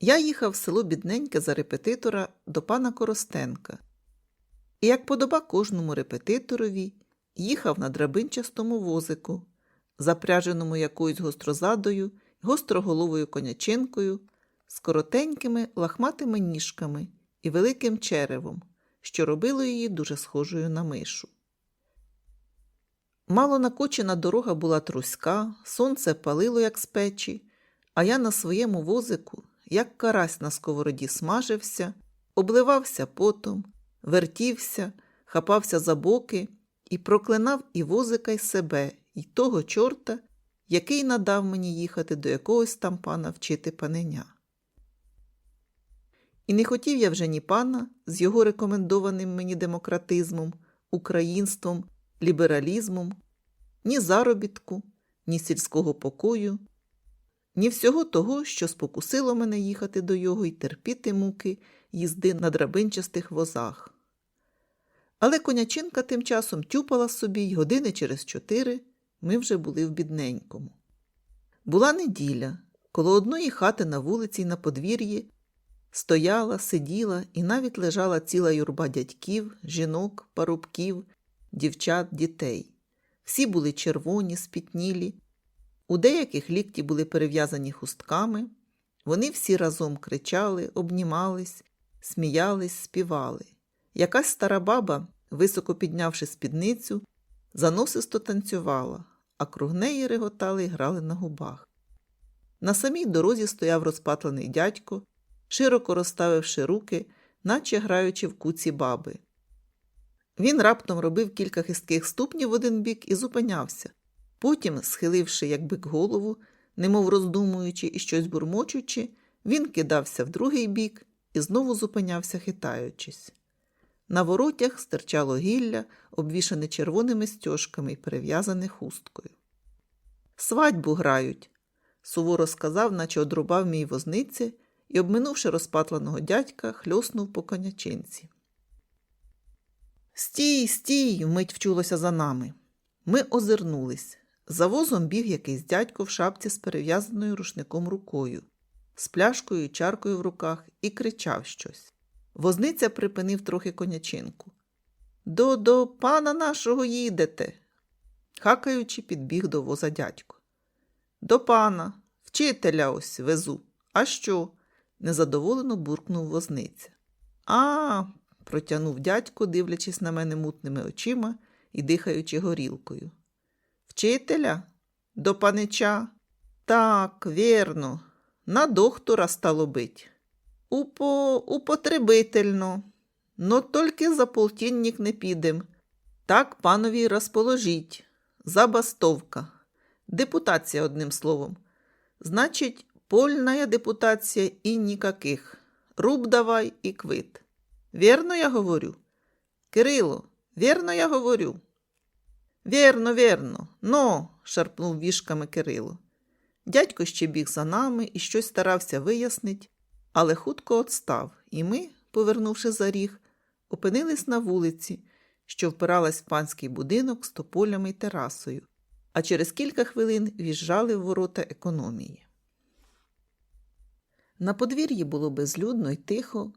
Я їхав в село Бідненьке за репетитора до пана Коростенка. І як подоба кожному репетиторові, їхав на драбинчастому возику, запряженому якоюсь гострозадою, гостроголовою конячинкою, з коротенькими лахматими ніжками і великим черевом, що робило її дуже схожою на мишу. Мало накочена дорога була труська, сонце палило, як з печі, а я на своєму возику, як карась на сковороді смажився, обливався потом, вертівся, хапався за боки і проклинав і возика, й себе, і того чорта, який надав мені їхати до якогось там пана вчити паненя. І не хотів я вже ні пана з його рекомендованим мені демократизмом, українством, лібералізмом, ні заробітку, ні сільського покою, ні всього того, що спокусило мене їхати до його й терпіти муки їзди на драбинчастих возах. Але конячинка тим часом тюпала собі й години через чотири ми вже були в бідненькому. Була неділя, коло одної хати на вулиці й на подвір'ї стояла, сиділа і навіть лежала ціла юрба дядьків, жінок, парубків, дівчат, дітей. Всі були червоні, спітнілі. У деяких лікті були перев'язані хустками. Вони всі разом кричали, обнімались, сміялись, співали. Якась стара баба, високо піднявши спідницю, заносисто танцювала, а круг неї реготали й грали на губах. На самій дорозі стояв розпатлений дядько, широко розставивши руки, наче граючи в куці баби. Він раптом робив кілька хистких ступнів в один бік і зупинявся. Потім, схиливши, як бик голову, немов роздумуючи і щось бурмочучи, він кидався в другий бік і знову зупинявся, хитаючись. На воротях стирчало гілля, обвішане червоними стяжками і перев'язане хусткою. Свадьбу грають, суворо сказав, наче одрубав мій возниця і, обминувши розпатленого дядька, хльоснув по конячинці. Стій, стій, вмить вчулося за нами. Ми озирнулись. За возом біг якийсь дядько в шапці з перев'язаною рушником рукою, з пляшкою і чаркою в руках і кричав щось. Возниця припинив трохи конячинку. До до пана нашого їдете. Хакаючи, підбіг до воза дядько. До пана, вчителя ось везу. А що? незадоволено буркнув возниця. А, протягнув дядько, дивлячись на мене мутними очима і дихаючи горілкою. Вчителя? До панича? Так, вірно, на доктора стало бить. Упо, употребительно, но тільки за полтинник не підем. Так панові розположіть. Забастовка. Депутація, одним словом. Значить, польная депутація і нікаких. Руб давай і квит. Вірно я говорю? Кирило, вірно я говорю? Вірно, вірно. Но, шарпнув вішками Кирило. Дядько ще біг за нами і щось старався вияснить, але хутко отстав, і ми, повернувши за ріг, опинились на вулиці, що впиралась в панський будинок з тополями й терасою, а через кілька хвилин в'їжджали в ворота економії. На подвір'ї було безлюдно й тихо,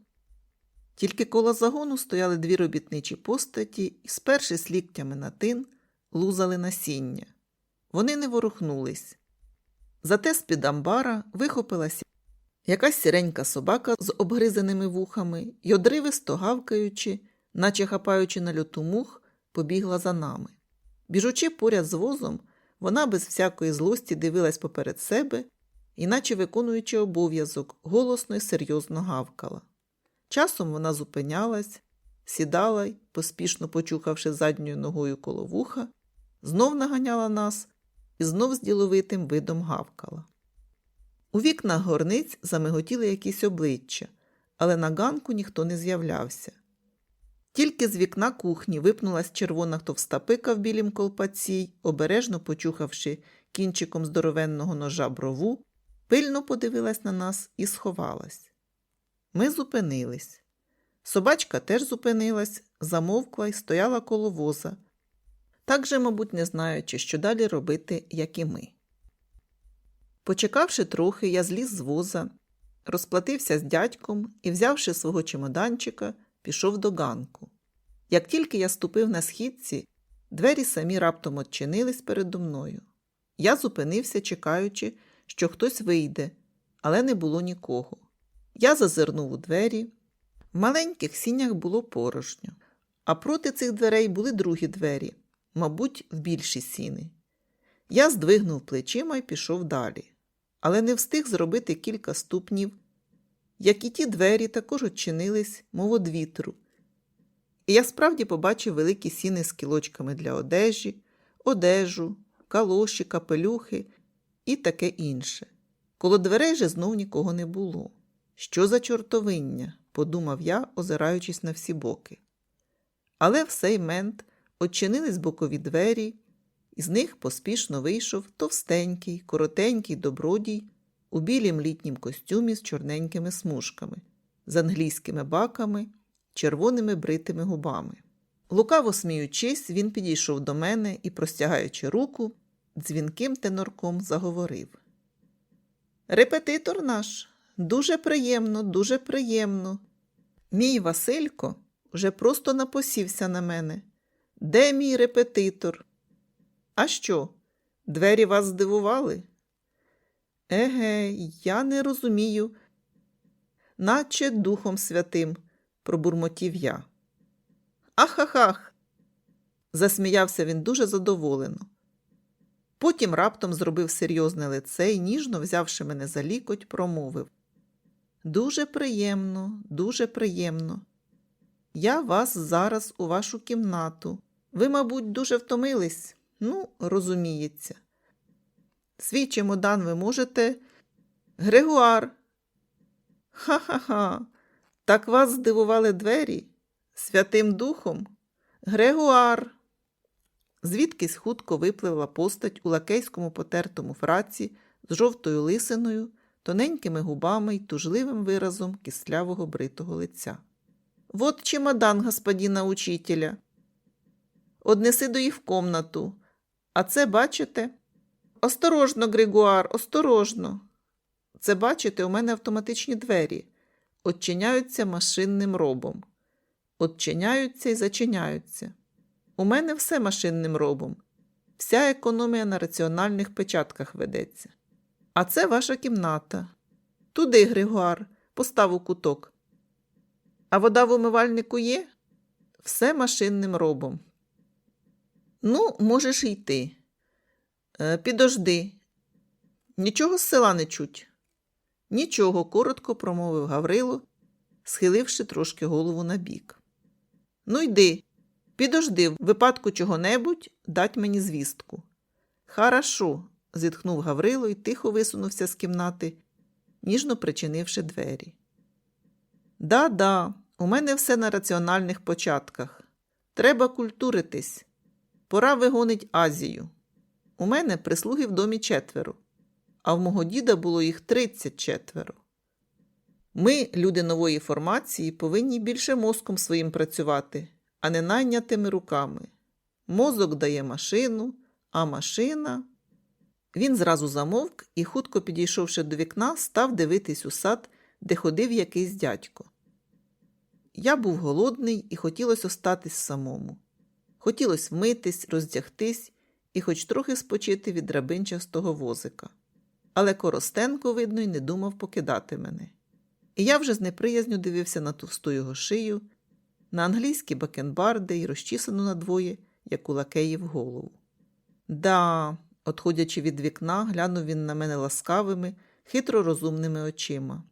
тільки коло загону стояли дві робітничі постаті і, спершись ліктями на тин, лузали насіння. Вони не ворухнулись. Зате з-під амбара вихопилася якась сіренька собака з обгризаними вухами й одривисто гавкаючи, наче хапаючи на льоту мух, побігла за нами. Біжучи поряд з возом, вона без всякої злості дивилась поперед себе і, наче виконуючи обов'язок, голосно й серйозно гавкала. Часом вона зупинялась, сідала й, поспішно почухавши задньою ногою коло вуха, знов наганяла нас і знов з діловитим видом гавкала. У вікнах горниць замиготіли якісь обличчя, але на ганку ніхто не з'являвся. Тільки з вікна кухні випнулась червона товста пика в білім колпаці, обережно почухавши кінчиком здоровенного ножа брову, пильно подивилась на нас і сховалась. Ми зупинились. Собачка теж зупинилась, замовкла і стояла коло воза, так же, мабуть, не знаючи, що далі робити, як і ми. Почекавши трохи, я зліз з воза, розплатився з дядьком і, взявши свого чемоданчика, пішов до ганку. Як тільки я ступив на східці, двері самі раптом odчинились передо мною. Я зупинився, чекаючи, що хтось вийде, але не було нікого. Я зазирнув у двері. В маленьких сінях було порожньо, а проти цих дверей були другі двері, мабуть, в більші сіни. Я здвигнув плечима і пішов далі, але не встиг зробити кілька ступнів, як і ті двері також odчинились, мов од вітру. І я справді побачив великі сіни з кілочками для одежі, одежу, калоші, капелюхи і таке інше. Коло дверей же знов нікого не було. Що за чортовиння? подумав я, озираючись на всі боки. Але в сей мент odчинились бокові двері, і з них поспішно вийшов товстенький, коротенький добродій у білім літнім костюмі з чорненькими смужками, з англійськими баками, червоними бритими губами. Лукаво сміючись, він підійшов до мене і, простягаючи руку, дзвінким тенорком заговорив. Репетитор наш, дуже приємно, дуже приємно. Мій Василько вже просто напосівся на мене. Де мій репетитор? А що? Двері вас здивували? Еге, я не розумію, наче Духом Святим, пробурмотів я. Ах-ах-ах. засміявся він дуже задоволено. Потім раптом зробив серйозне лице і, ніжно взявши мене за лікоть, промовив Дуже приємно, дуже приємно. Я вас зараз у вашу кімнату. Ви, мабуть, дуже втомились. Ну, розуміється. Свій чемодан ви можете. Грегуар. Ха-ха-ха. Так вас здивували двері? Святим Духом? Грегуар. Звідкись хутко випливла постать у лакейському потертому фраці з жовтою лисиною, тоненькими губами й тужливим виразом кислявого бритого лиця. Вот чемодан господина учителя. Однеси до їх в комнату. А це бачите? Осторожно, Григуар, осторожно. Це бачите, у мене автоматичні двері. Отчиняються машинним робом. Отчиняються і зачиняються. У мене все машинним робом. Вся економія на раціональних печатках ведеться. А це ваша кімната. Туди, Григуар, постав у куток. А вода в умивальнику є? Все машинним робом. Ну, можеш йти. Е, підожди. Нічого з села не чуть. Нічого, коротко промовив Гаврило, схиливши трошки голову на бік. Ну, йди, підожди, в випадку чого-небудь дать мені звістку. Харашо, зітхнув Гаврило і тихо висунувся з кімнати, ніжно причинивши двері. Да, да, у мене все на раціональних початках. Треба культуритись. Пора вигонить Азію. У мене прислуги в домі четверо, а в мого діда було їх тридцять четверо. Ми, люди нової формації, повинні більше мозком своїм працювати, а не найнятими руками. Мозок дає машину, а машина. Він зразу замовк і, хутко підійшовши до вікна, став дивитись у сад, де ходив якийсь дядько. Я був голодний і хотілося остатись самому. Хотілося вмитись, роздягтись і хоч трохи спочити від драбинчастого возика. Але Коростенко, видно, й не думав покидати мене. І я вже з неприязню дивився на товсту його шию, на англійські бакенбарди і розчісану надвоє, як у лакеїв голову. Да, отходячи від вікна, глянув він на мене ласкавими, хитро розумними очима.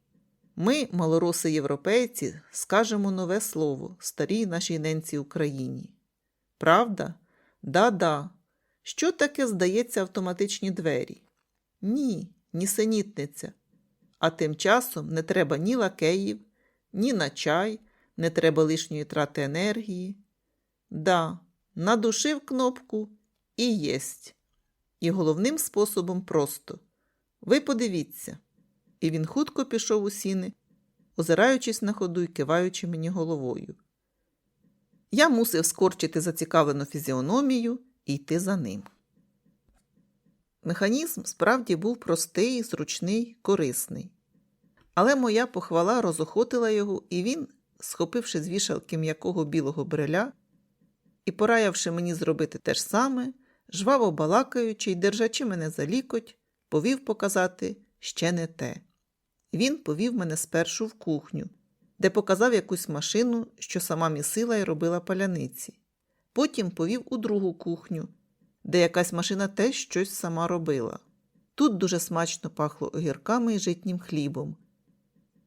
Ми, малороси європейці, скажемо нове слово старій нашій ненці Україні. Правда? Да-да. Що таке здається автоматичні двері? Ні, нісенітниця. А тим часом не треба ні лакеїв, ні на чай, не треба лишньої трати енергії. Да, надушив кнопку і єсть. І головним способом просто. Ви подивіться. І він хутко пішов у сіни, озираючись на ходу і киваючи мені головою. Я мусив скорчити зацікавлену фізіономію і йти за ним. Механізм справді був простий, зручний, корисний. Але моя похвала розохотила його, і він, схопивши з вішалки м'якого білого бреля і пораявши мені зробити те ж саме, жваво балакаючи й держачи мене за лікоть, повів показати ще не те. Він повів мене спершу в кухню, де показав якусь машину, що сама місила і робила паляниці. Потім повів у другу кухню, де якась машина теж щось сама робила. Тут дуже смачно пахло огірками і житнім хлібом.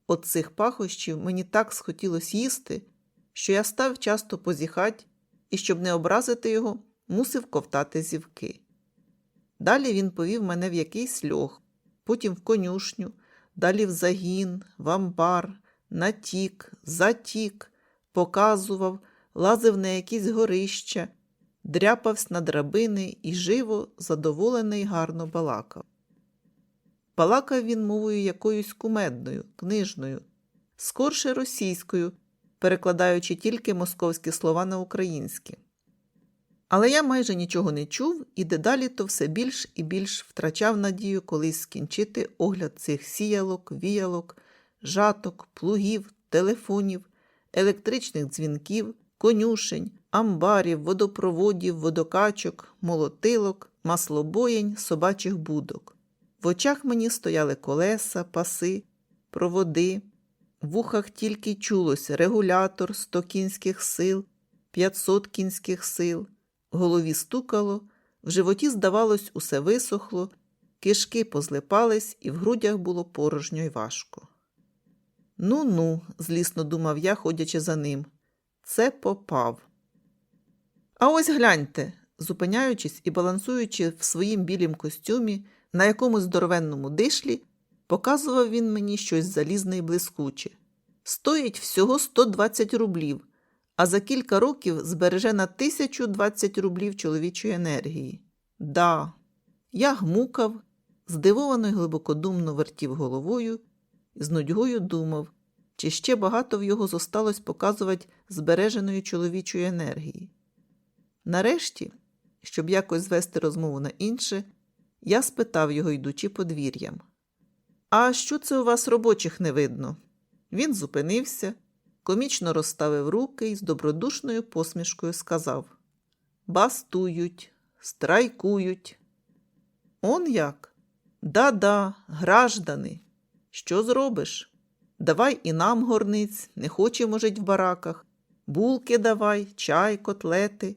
От цих пахощів мені так схотілося їсти, що я став часто позіхать і, щоб не образити його, мусив ковтати зівки. Далі він повів мене в якийсь льох, потім в конюшню, далі в загін, в амбар, натік, затік, показував, лазив на якісь горища, дряпався на драбини і живо, задоволений, гарно балакав. Балакав він мовою якоюсь кумедною, книжною, скорше російською, перекладаючи тільки московські слова на українські. Але я майже нічого не чув і дедалі то все більш і більш втрачав надію колись скінчити огляд цих сіялок, віялок, жаток, плугів, телефонів, електричних дзвінків, конюшень, амбарів, водопроводів, водокачок, молотилок, маслобоєнь, собачих будок. В очах мені стояли колеса, паси, проводи, в ухах тільки чулося регулятор 100 кінських сил, 500 кінських сил, в голові стукало, в животі, здавалось, усе висохло, кишки позлипались, і в грудях було порожньо й важко. Ну ну, злісно думав я, ходячи за ним. Це попав. А ось гляньте, зупиняючись і балансуючи в своїм білім костюмі, на якомусь здоровенному дишлі, показував він мені щось залізне й блискуче. Стоїть всього 120 рублів, а за кілька років збереже на 1020 рублів чоловічої енергії. Да, я гмукав, здивовано й глибокодумно вертів головою і з нудьгою думав, чи ще багато в його зосталось показувати збереженої чоловічої енергії. Нарешті, щоб якось звести розмову на інше, я спитав його, йдучи подвір'ям. А що це у вас робочих не видно? Він зупинився, комічно розставив руки і з добродушною посмішкою сказав Бастують, страйкують. Он як? Да-да, граждани. Що зробиш? Давай і нам горниць, не хочемо жить в бараках. Булки давай, чай, котлети.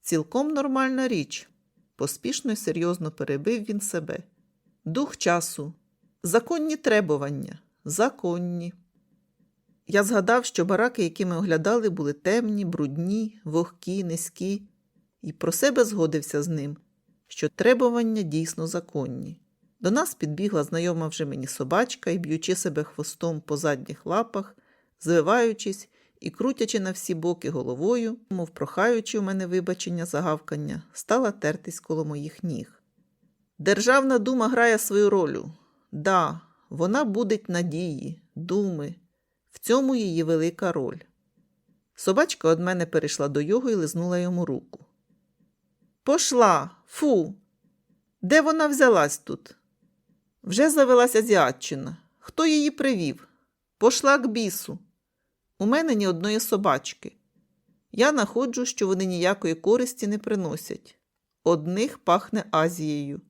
Цілком нормальна річ. Поспішно й серйозно перебив він себе. Дух часу. Законні требування. Законні. Я згадав, що бараки, які ми оглядали, були темні, брудні, вогкі, низькі, і про себе згодився з ним, що требування дійсно законні. До нас підбігла знайома вже мені собачка і, б'ючи себе хвостом по задніх лапах, звиваючись і крутячи на всі боки головою, мов прохаючи у мене вибачення загавкання, стала тертись коло моїх ніг. Державна дума грає свою роль. Да, вона будить надії, думи. В цьому її велика роль. Собачка од мене перейшла до його і лизнула йому руку. Пошла, фу. Де вона взялась тут? Вже завелася азіатчина. Хто її привів? Пошла к бісу. У мене ні одної собачки. Я находжу, що вони ніякої користі не приносять. Одних пахне Азією.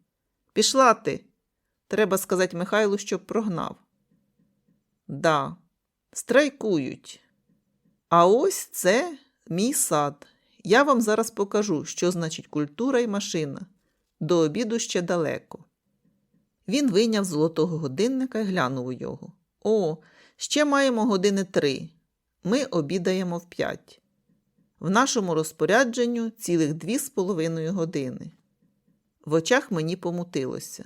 Пішла ти. Треба сказати Михайлу, щоб прогнав. Да, страйкують. А ось це мій сад. Я вам зараз покажу, що значить культура і машина. До обіду ще далеко. Він вийняв золотого годинника і глянув у його. О, ще маємо години три. Ми обідаємо в п'ять. В нашому розпорядженню цілих дві з половиною години. В очах мені помутилося.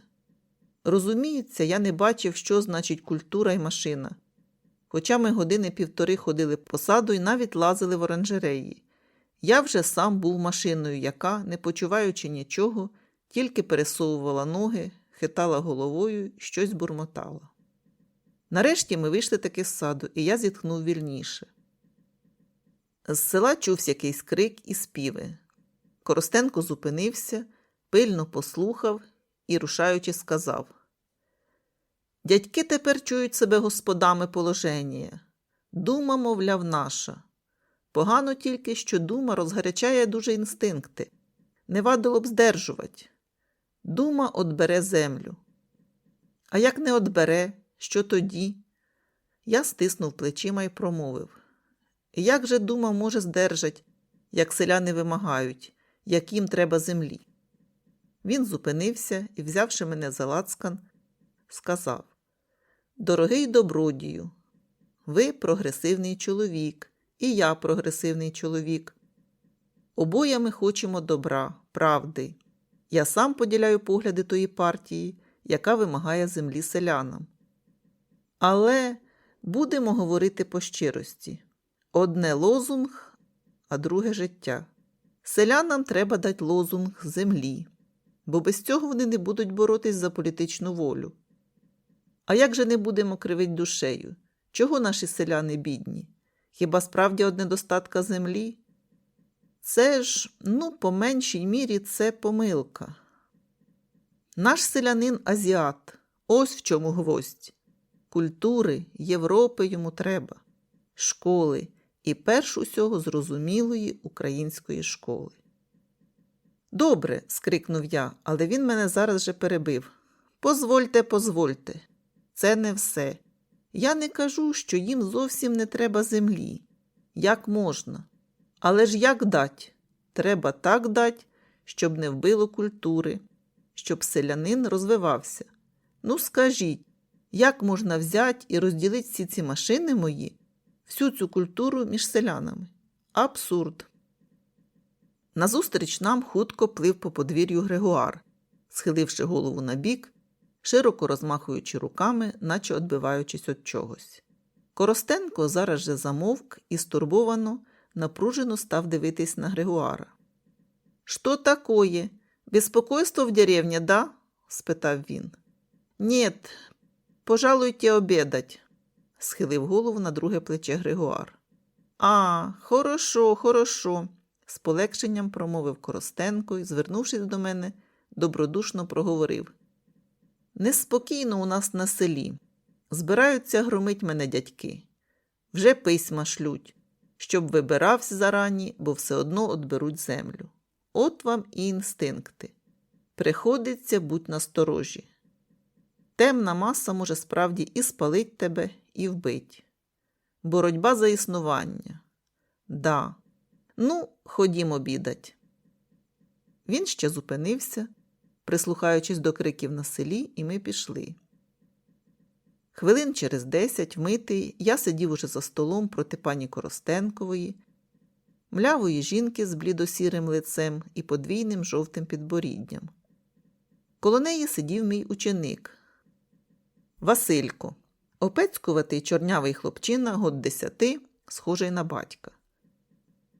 Розуміється, я не бачив, що значить культура і машина. Хоча ми години півтори ходили по саду і навіть лазили в оранжереї. Я вже сам був машиною, яка, не почуваючи нічого, тільки пересовувала ноги, хитала головою щось бурмотала. Нарешті ми вийшли таки з саду, і я зітхнув вільніше. З села чувся якийсь крик і співи. Коростенко зупинився, пильно послухав і, рушаючи, сказав Дядьки тепер чують себе господами положення. Дума, мовляв, наша. Погано тільки, що дума розгарячає дуже інстинкти. Не вадило б здержувати. Дума отбере землю. А як не отбере, що тоді? Я стиснув плечима і промовив. Як же дума може здержать, як селяни вимагають, як їм треба землі? Він зупинився і, взявши мене за лацкан, сказав: Дорогий добродію, ви прогресивний чоловік, і я прогресивний чоловік. Обоє ми хочемо добра, правди. Я сам поділяю погляди тої партії, яка вимагає землі селянам. Але будемо говорити по щирості одне лозунг, а друге життя. Селянам треба дати лозунг землі, бо без цього вони не будуть боротись за політичну волю. А як же не будемо кривить душею? Чого наші селяни бідні? Хіба справді од недостатка землі? Це ж, ну, по меншій мірі, це помилка. Наш селянин азіат, ось в чому гвоздь. Культури Європи йому треба, школи і перш усього зрозумілої української школи. Добре, скрикнув я, але він мене зараз же перебив. Позвольте, позвольте, це не все. Я не кажу, що їм зовсім не треба землі. Як можна? Але ж як дать? Треба так дать, щоб не вбило культури, щоб селянин розвивався. Ну, скажіть, як можна взяти і розділити всі ці машини мої, всю цю культуру між селянами? Абсурд. Назустріч нам хутко плив по подвір'ю Грегуар, схиливши голову на бік, широко розмахуючи руками, наче відбиваючись від чогось. Коростенко зараз же замовк і стурбовано, напружено став дивитись на Грегуара. Що такое? Беспокойство в деревні, да? спитав він. Нет, пожалуйте обедать, схилив голову на друге плече Григуар. А, хорошо, хорошо, з полегшенням промовив Коростенко і, звернувшись до мене, добродушно проговорив. Неспокійно у нас на селі. Збираються громить мене дядьки. Вже письма шлють, щоб вибирався зарані, бо все одно отберуть землю. От вам і інстинкти. Приходиться будь насторожі. Темна маса може справді і спалить тебе, і вбить. Боротьба за існування. Да. Ну, ходім обідать. Він ще зупинився, прислухаючись до криків на селі, і ми пішли. Хвилин через десять, вмитий, я сидів уже за столом проти пані Коростенкової, млявої жінки з блідосірим лицем і подвійним жовтим підборіддям. Коло неї сидів мій ученик Василько, опецькуватий чорнявий хлопчина год десяти, схожий на батька.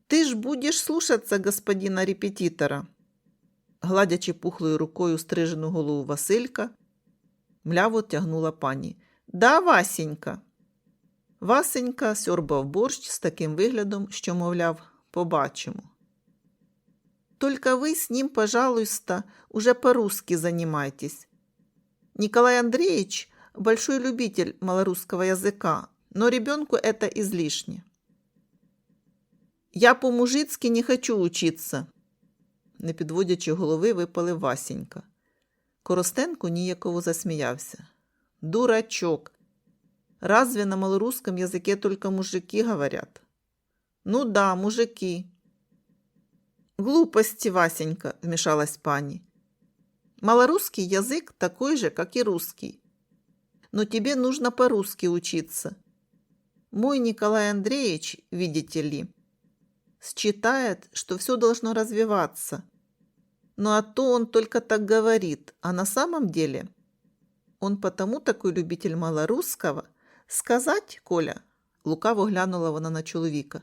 Ти ж будеш слушаться господина репетитора, гладячи пухлою рукою стрижену голову Василька, мляво тягнула пані. Да, Васенька. Васенька сьорбав борщ з таким виглядом, що, мовляв, побачимо. Только вы с ним, пожалуйста, уже по-русски занимайтесь. Николай Андреевич – большой любитель малорусского языка, но ребенку это излишне. Я по-мужицки не хочу учиться, не підводячи голови, випалив Васенька. Коростенко ніяково засміявся. Дурачок. Разве на малорусском языке только мужики говорят? Ну да, мужики. Глупости, Васенька, вмешалась пани. Малорусский язык такой же, как и русский. Но тебе нужно по-русски учиться. Мой Николай Андреевич, видите ли, считает, что все должно развиваться. Ну а то он только так говорит, а на самом деле он потому такой любитель малорусского. Сказать, Коля, лукаво глянула вона на чоловіка.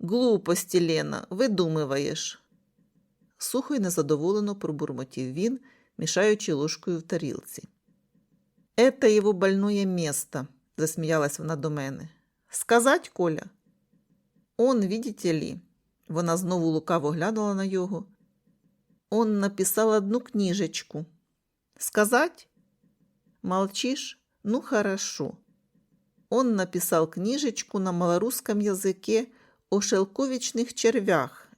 Глупості, Лена, видумиваєш. Сухо й незадоволено пробурмотів він, мішаючи ложкою в тарілці. Это його больное место, засміялась вона до мене. Сказать, Коля? Он, видите ли, вона знову лукаво глянула на його. Он написав одну книжечку. Сказать? Молчишь? Ну хорошо. Он написал книжечку на малорусском языке о шелковичных червях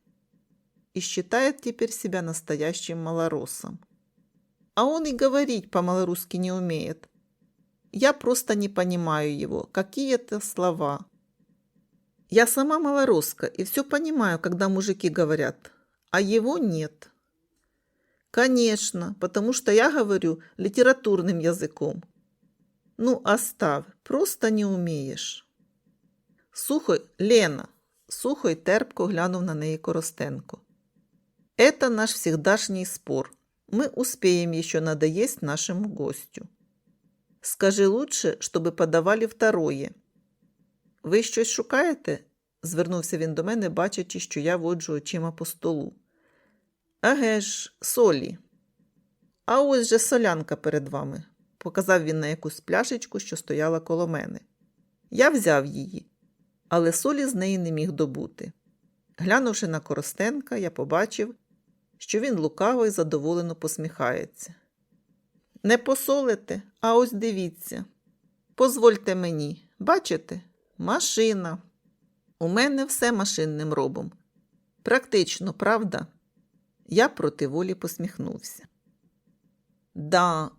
и считает теперь себя настоящим малоросом. А он и говорить по-малорусски не умеет. Я просто не понимаю его, какие это слова. Я сама малороска и все понимаю, когда мужики говорят, а его нет. Конечно, потому что я говорю литературным языком. Ну, оставь, просто не умієш. Сухо, Лена, сухо й терпко глянув на неї Коростенко. Это наш всегдашний спор. Мы успеем еще надоесть нашему гостю. Скажи лучше, чтобы подавали второе. Ви щось шукаєте? звернувся він до мене, бачачи, що я воджу очима по столу. Еге ж, солі. А ось же солянка перед вами, показав він на якусь пляшечку, що стояла коло мене. Я взяв її, але солі з неї не міг добути. Глянувши на Коростенка, я побачив, що він лукаво і задоволено посміхається. Не посолите, а ось дивіться. Позвольте мені, бачите, машина. У мене все машинним робом. Практично, правда? Я проти волі посміхнувся. Да,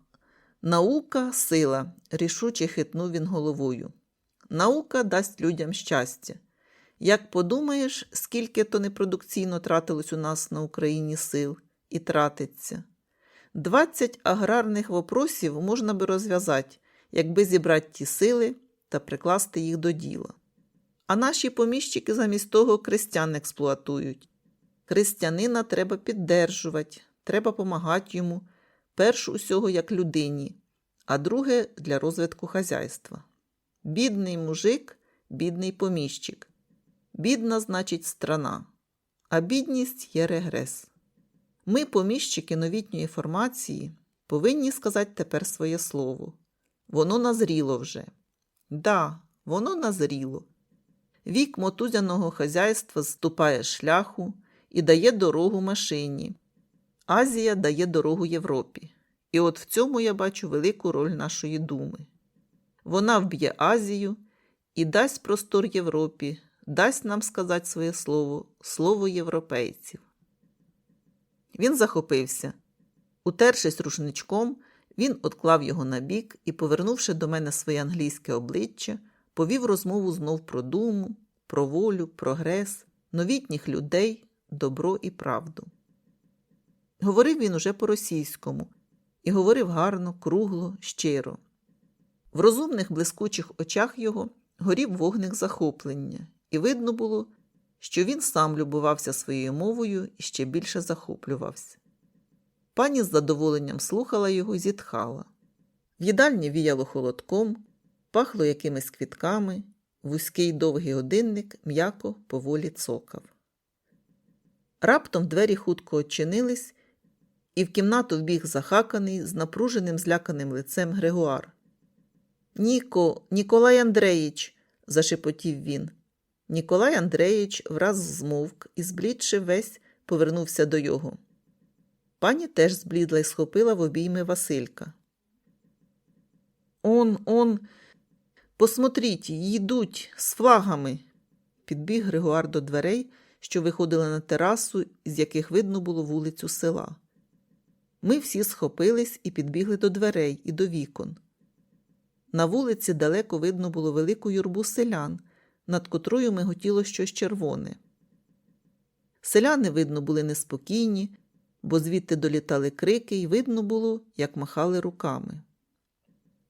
наука сила, рішуче хитнув він головою. Наука дасть людям щастя. Як подумаєш, скільки то непродукційно тратилось у нас на Україні сил і тратиться. Двадцять аграрних вопросів можна би розв'язати, якби зібрати ті сили та прикласти їх до діла. А наші поміщики замість того крестян експлуатують. Християнина треба піддержувати, треба помагати йому, перш усього як людині, а друге для розвитку хазяйства. Бідний мужик, бідний поміщик. Бідна значить страна, а бідність є регрес. Ми, поміщики новітньої формації, повинні сказати тепер своє слово. Воно назріло вже. Да, воно назріло. Вік мотузяного хазяйства ступає шляху і дає дорогу машині. Азія дає дорогу Європі. І от в цьому я бачу велику роль нашої думи. Вона вб'є Азію і дасть простор Європі, дасть нам сказати своє слово, слово європейців. Він захопився. Утершись рушничком, він отклав його на бік і, повернувши до мене своє англійське обличчя, повів розмову знов про думу, про волю, прогрес, новітніх людей, добро і правду. Говорив він уже по-російському і говорив гарно, кругло, щиро. В розумних блискучих очах його горів вогник захоплення, і видно було, що він сам любувався своєю мовою і ще більше захоплювався. Пані з задоволенням слухала його зітхала. В їдальні віяло холодком, пахло якимись квітками, вузький довгий годинник м'яко поволі цокав. Раптом двері хутко очинились, і в кімнату вбіг захаканий з напруженим зляканим лицем Грегуар. Ніко, Ніколай Андреїч, зашепотів він. Ніколай Андреїч враз змовк і, зблідши весь, повернувся до його. Пані теж зблідла і схопила в обійми Василька. Он, он, посмотріть, їдуть з флагами. Підбіг Григуар до дверей, що виходили на терасу, з яких видно було вулицю села. Ми всі схопились і підбігли до дверей і до вікон. На вулиці далеко видно було велику юрбу селян, над котрою миготіло щось червоне. Селяни, видно, були неспокійні, бо звідти долітали крики, і видно було, як махали руками.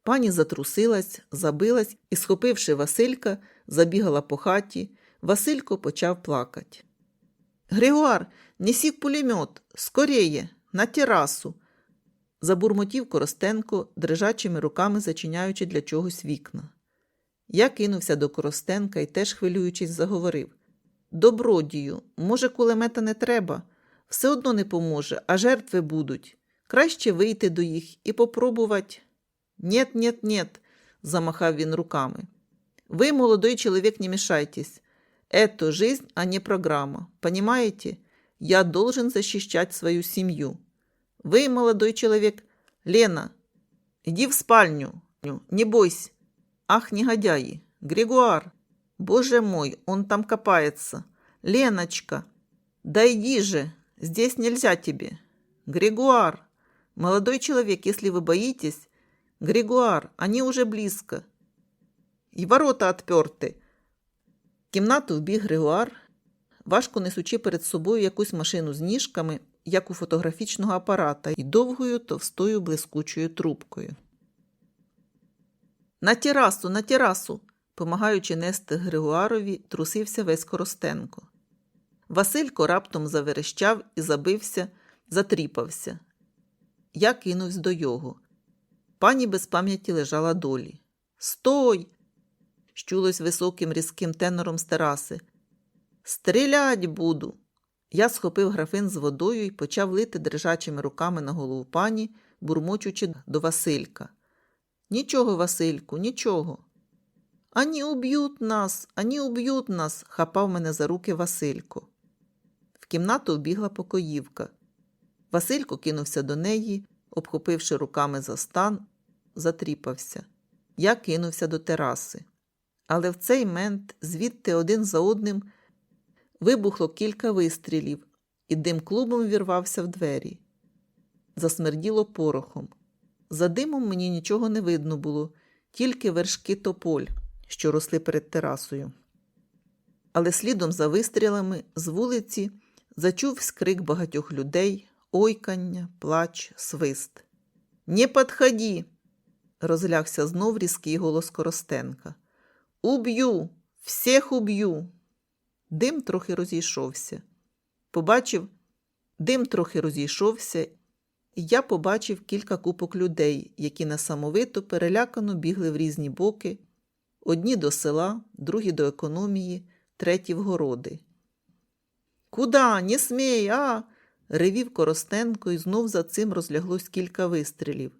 Пані затрусилась, забилась і, схопивши Василька, забігала по хаті. Василько почав плакати. Григуар, несі пулемет, скоріє, на терасу. Забурмотів Коростенко, дрижачими руками зачиняючи для чогось вікна. Я кинувся до Коростенка і теж, хвилюючись, заговорив Добродію, може, кулемета не треба, все одно не поможе, а жертви будуть. Краще вийти до їх і попробувати. Нєт, нєт, нєт, замахав він руками. Ви, молодой чоловік, не мешайтесь. Это жизнь, а не программа. Понимаете? Я должен защищать свою семью. Вы, молодой человек, Лена, Иди в спальню, не бойся. Ах, негодяи, Григуар, боже мой, он там копается. Леночка, да иди же, здесь нельзя тебе. Григуар, молодой человек, если вы боитесь, Григуар, они уже близко. І ворота отперты. Кімнату вбіг Григуар, важко несучи перед собою якусь машину з ніжками, як у фотографічного апарата, і довгою товстою блискучою трубкою. На терасу, на терасу, помагаючи нести Григуарові, трусився весь Коростенко. Василько раптом заверещав і забився, затріпався. Я кинувся до його. Пані без пам'яті лежала долі. Стой! Щулось високим різким тенором з тераси. Стрілять буду. Я схопив графин з водою і почав лити дрижачими руками на голову пані, бурмочучи до Василька. Нічого, Васильку, нічого. Ані уб'ють нас, ані уб'ють нас, хапав мене за руки Василько. В кімнату вбігла покоївка. Василько кинувся до неї, обхопивши руками за стан, затріпався. Я кинувся до тераси. Але в цей мент звідти один за одним вибухло кілька вистрілів, і дим клубом вірвався в двері. Засмерділо порохом. За димом мені нічого не видно було, тільки вершки тополь, що росли перед терасою. Але слідом за вистрілами з вулиці зачув скрик багатьох людей, ойкання, плач, свист. «Не подходи!» – розлягся знов різкий голос Коростенка. Уб'ю, всіх уб'ю. Дим трохи розійшовся. Побачив, дим трохи розійшовся, і я побачив кілька купок людей, які несамовито перелякано бігли в різні боки, одні до села, другі до економії, треті в городи. Куда? Не смій, а. ревів Коростенко, і знов за цим розляглось кілька вистрілів.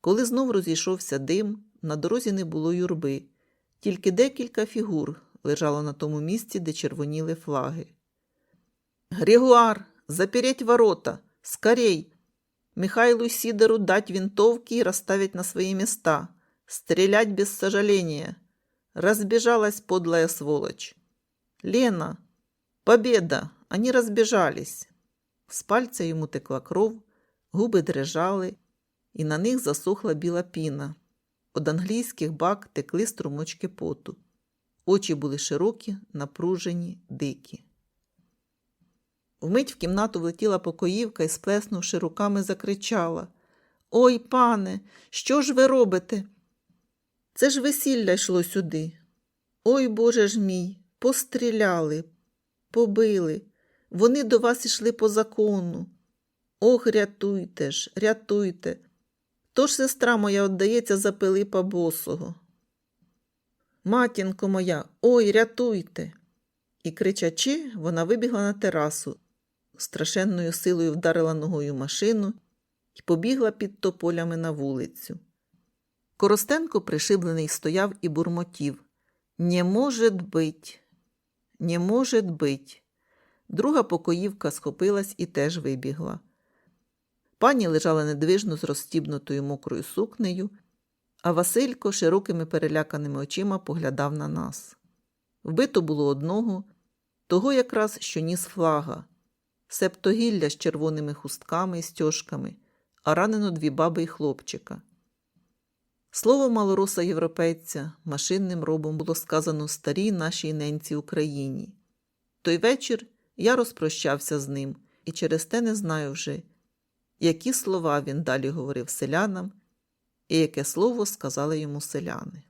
Коли знов розійшовся дим, на дорозі не було юрби. Тільки декілька фігур лежало на тому місці, де червоніли флаги. Григуар, запереть ворота! Скорей! Михайлу Сидору дать винтовки и расставить на свои места. Стрелять без сожаления. Разбежалась подлая сволочь. Лена! Победа! Они разбежались. З пальця йому текла кров, губи дрижали, і на них засохла біла піна. Од англійських бак текли струмочки поту. Очі були широкі, напружені, дикі. Вмить в кімнату влетіла покоївка і, сплеснувши руками, закричала Ой, пане, що ж ви робите? Це ж весілля йшло сюди. Ой, Боже ж мій, постріляли, побили. Вони до вас ішли по закону. Ох, рятуйте ж, рятуйте. Тож сестра моя отдається за Пилипа босого. Матінко моя, ой, рятуйте. І, кричачи, вона вибігла на терасу, страшенною силою вдарила ногою машину і побігла під тополями на вулицю. Коростенко, пришиблений, стояв і бурмотів. Не може бить, не може бить. Друга покоївка схопилась і теж вибігла. Пані лежала недвижно з розстібнутою мокрою сукнею, а Василько широкими переляканими очима поглядав на нас. Вбито було одного, того якраз, що ніс флага, септогілля з червоними хустками і стяжками, а ранено дві баби й хлопчика. Слово малороса європейця машинним робом було сказано старій нашій ненці Україні. Той вечір я розпрощався з ним і через те не знаю вже, які слова він далі говорив селянам, і яке слово сказали йому селяни.